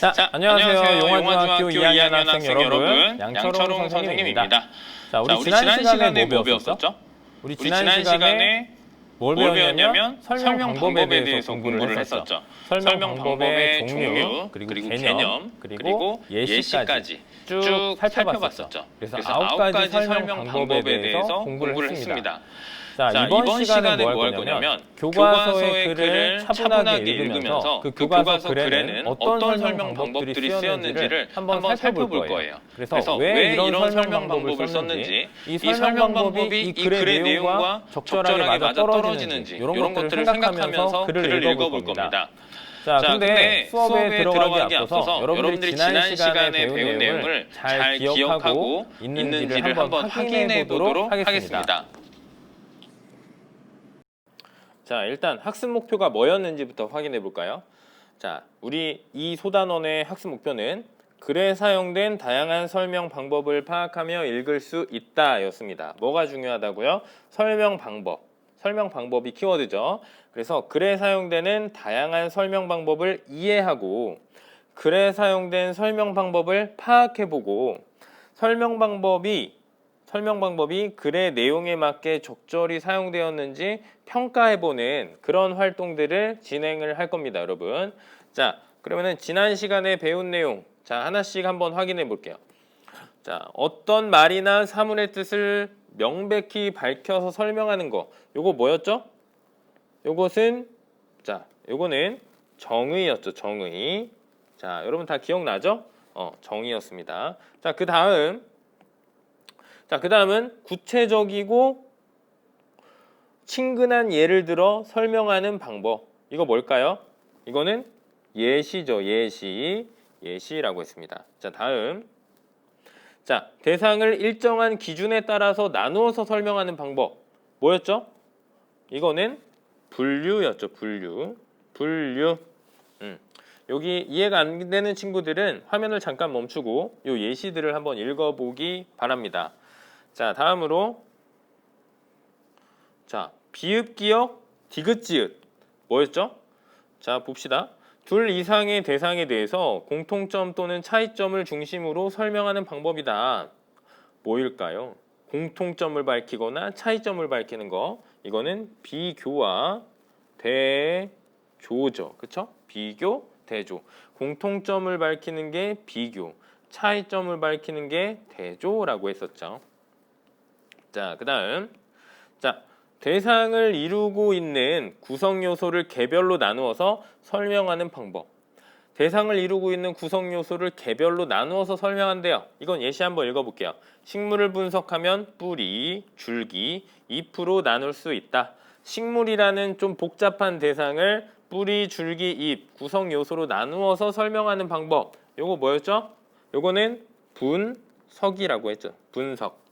자, 자, 안녕하세요. 안녕하세요. 용화중학교 2학년 학생, 학생 여러분. 양철홍 선생님입니다. 자, 자, 우리, 지난, 시간에 뭐 배웠었죠? 우리 우리 지난, 시간에 뭘 배웠냐면 설명 방법에 대해서 공부를 했었죠. 설명 방법의 종류, 그리고 개념, 그리고 예시까지 쭉 살펴봤었죠. 그래서 아홉 가지 설명 방법에 대해서 공부를 했습니다. 자, 자, 이번 시간에 뭐 할 거냐면 교과서의 글을 차분하게 읽으면서 그 교과서 글에는 어떤 설명 방법들이 쓰였는지를 한번 살펴볼 거예요. 그래서 왜 이런 설명 방법을 썼는지, 이 설명 방법이 이 글의 내용과 적절하게 맞아 떨어지는지 이런 것들을 생각하면서 글을 읽어볼 겁니다. 자, 근데 수업에 들어가기 앞서서 여러분들이 지난 시간에 배운 내용을 잘 기억하고 있는지를 한번 확인해 보도록 하겠습니다. 자, 일단 학습 목표가 뭐였는지부터 확인해 볼까요? 자, 우리 이 소단원의 학습 목표는 글에 사용된 다양한 설명 방법을 파악하며 읽을 수 있다였습니다. 뭐가 중요하다고요? 설명 방법. 설명 방법이 키워드죠. 그래서 글에 사용되는 다양한 설명 방법을 이해하고 글에 사용된 설명 방법을 파악해 보고 설명 방법이 설명 방법이 글의 내용에 맞게 적절히 사용되었는지 평가해보는 그런 활동들을 진행을 할 겁니다, 여러분. 자, 그러면은 지난 시간에 배운 내용, 자 하나씩 한번 확인해 볼게요. 자, 어떤 말이나 사물의 뜻을 명백히 밝혀서 설명하는 거, 요거 뭐였죠? 요것은 자, 요거는 정의였죠, 정의. 자, 여러분 다 기억나죠? 어, 정의였습니다. 자, 그 다음 자, 그 다음은 구체적이고 친근한 예를 들어 설명하는 방법. 이거 뭘까요? 이거는 예시죠. 예시. 예시라고 했습니다. 자, 다음. 자, 대상을 일정한 기준에 따라서 나누어서 설명하는 방법. 뭐였죠? 이거는 분류였죠. 분류. 분류. 음. 여기 이해가 안 되는 친구들은 화면을 잠깐 멈추고 이 예시들을 한번 읽어보기 바랍니다. 자, 다음으로 자, 비읍 기역 디귿 지읒 뭐였죠? 자, 봅시다. 둘 이상의 대상에 대해서 공통점 또는 차이점을 중심으로 설명하는 방법이다. 뭐일까요? 공통점을 밝히거나 차이점을 밝히는 거. 이거는 비교와 대조죠. 그쵸? 비교, 대조. 공통점을 밝히는 게 비교, 차이점을 밝히는 게 대조라고 했었죠. 자, 그 다음. 자, 대상을 이루고 있는 구성 요소를 개별로 나누어서 설명하는 방법. 대상을 이루고 있는 구성 요소를 개별로 나누어서 설명한대요. 이건 예시 한번 읽어볼게요. 식물을 분석하면 뿌리, 줄기, 잎으로 나눌 수 있다. 식물이라는 좀 복잡한 대상을 뿌리, 줄기, 잎, 구성 요소로 나누어서 설명하는 방법. 요거 뭐였죠? 요거는 분석이라고 했죠. 분석.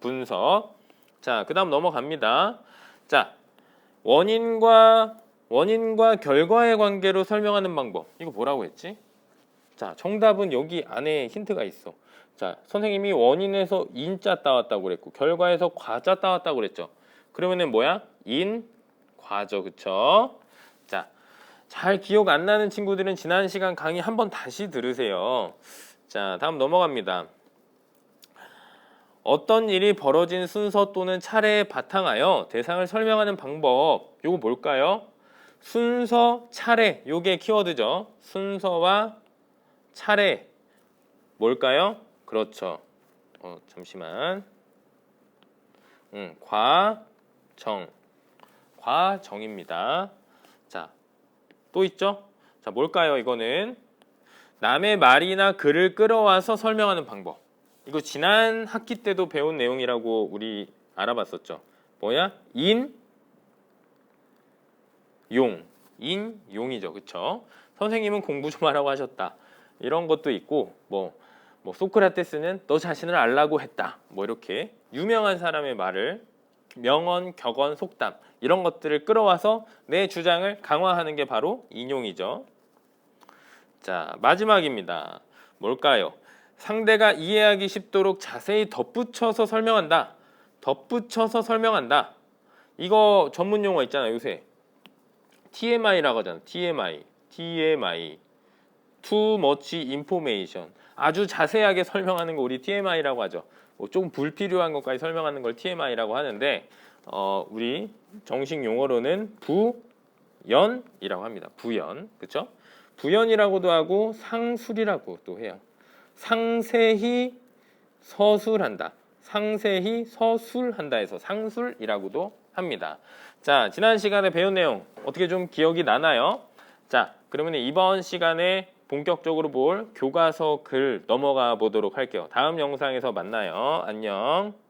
분석. 자, 그다음 넘어갑니다. 자, 원인과 원인과 결과의 관계로 설명하는 방법. 이거 뭐라고 했지? 자, 정답은 여기 안에 힌트가 있어. 자, 선생님이 원인에서 인자 따왔다고 그랬고 결과에서 과자 따왔다고 그랬죠. 그러면은 뭐야? 인 과죠. 그쵸? 자, 잘 기억 안 나는 친구들은 지난 시간 강의 한번 다시 들으세요. 자, 다음 넘어갑니다. 어떤 일이 벌어진 순서 또는 차례에 바탕하여 대상을 설명하는 방법. 요거 뭘까요? 순서, 차례. 요게 키워드죠. 순서와 차례. 뭘까요? 그렇죠. 어, 잠시만. 음, 과정. 과정입니다. 자, 또 있죠? 자, 뭘까요? 이거는 남의 말이나 글을 끌어와서 설명하는 방법. 이거 지난 학기 때도 배운 내용이라고 우리 알아봤었죠. 뭐야? 인, 용. 인, 용이죠. 그쵸? 선생님은 공부 좀 하라고 하셨다. 이런 것도 있고, 뭐, 뭐, 소크라테스는 너 자신을 알라고 했다. 뭐, 이렇게 유명한 사람의 말을 명언, 격언, 속담, 이런 것들을 끌어와서 내 주장을 강화하는 게 바로 인용이죠. 자, 마지막입니다. 뭘까요? 상대가 이해하기 쉽도록 자세히 덧붙여서 설명한다. 덧붙여서 설명한다. 이거 전문 용어 있잖아 요새. TMI라고 하잖아. TMI. TMI. too much information. 아주 자세하게 설명하는 거 우리 TMI라고 하죠. 뭐 조금 불필요한 것까지 설명하는 걸 TMI라고 하는데 어, 우리 정식 용어로는 부연이라고 합니다. 부연. 그렇죠? 부연이라고도 하고 상술이라고 또 해요. 상세히 서술한다. 상세히 서술한다 해서 상술이라고도 합니다. 자, 지난 시간에 배운 내용 어떻게 좀 기억이 나나요? 자, 그러면 이번 시간에 본격적으로 볼 교과서 글 넘어가 보도록 할게요. 다음 영상에서 만나요. 안녕.